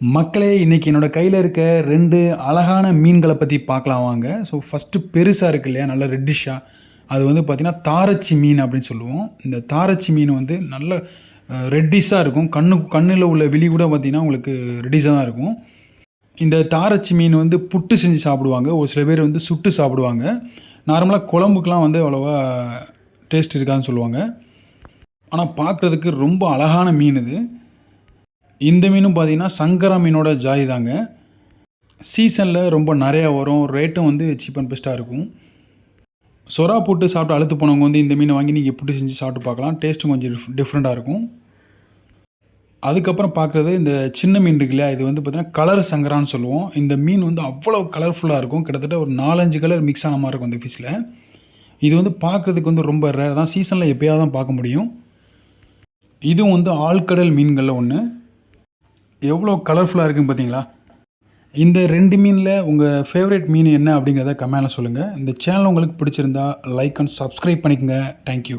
மக்களே இன்றைக்கி என்னோடய கையில் இருக்க ரெண்டு அழகான மீன்களை பற்றி பார்க்கலாம் வாங்க. ஸோ ஃபஸ்ட்டு பெருசாக இருக்கு இல்லையா? நல்ல ரெட்டிஷாக அது வந்து பார்த்திங்கன்னா தாரச்சி மீன் அப்படின்னு சொல்லுவோம். இந்த தாரச்சி மீன் வந்து நல்ல ரெட்டிஷாக இருக்கும். கண்ணு கண்ணில் உள்ள விழி கூட பார்த்திங்கன்னா உங்களுக்கு ரெட்டிஷாக தான் இருக்கும். இந்த தாரச்சி மீன் வந்து புட்டு செஞ்சு சாப்பிடுவாங்க. ஒரு சில பேர் வந்து சுட்டு சாப்பிடுவாங்க. நார்மலாக குழம்புக்கெலாம் வந்து அவ்வளோவா டேஸ்ட் இருக்காதுன்னு சொல்லுவாங்க. ஆனால் பார்க்குறதுக்கு ரொம்ப அழகான மீன் இது. இந்த மீனும் பார்த்தீங்கன்னா சங்கரா மீனோட ஜாதி தாங்க. சீசனில் ரொம்ப நிறையா வரும். ரேட்டும் வந்து சீப் அண்ட் பெஸ்ட்டாக இருக்கும். சொரா போட்டு சாப்பிட்டு அழுத்து போனவங்க வந்து இந்த மீனை வாங்கி நீங்கள் எப்படி செஞ்சு சாப்பிட்டு பார்க்கலாம். டேஸ்ட்டும் கொஞ்சம் டிஃப் டிஃப்ரெண்ட்டாக இருக்கும். அதுக்கப்புறம் பார்க்குறது இந்த சின்ன மீன் இருக்கு இல்லையா இது வந்து பார்த்திங்கன்னா கலர் சங்கரான்னு சொல்லுவோம். இந்த மீன் வந்து அவ்வளோ கலர்ஃபுல்லாக இருக்கும். கிட்டத்தட்ட ஒரு நாலஞ்சு கலர் மிக்ஸ் ஆன மாதிரி இருக்கும் அந்த ஃபிஷ்ஷில் இது வந்து பார்க்குறதுக்கு வந்து ரொம்ப ரேர் தான் சீசனில் எப்போயாவது தான் பார்க்க முடியும். இதுவும் வந்து ஆழ்கடல் மீன்களில் ஒன்று எவ்வளோ கலர்ஃபுல்லாக இருக்குன்னு பார்த்தீங்களா? இந்த ரெண்டு மீனில் உங்கள் ஃபேவரட் மீன் என்ன அப்படிங்கிறத கமெண்டில் சொல்லுங்கள் இந்த சேனல் உங்களுக்கு பிடிச்சிருந்தா லைக் அண்ட் சப்ஸ்கிரைப் பண்ணிக்கோங்க. Thank you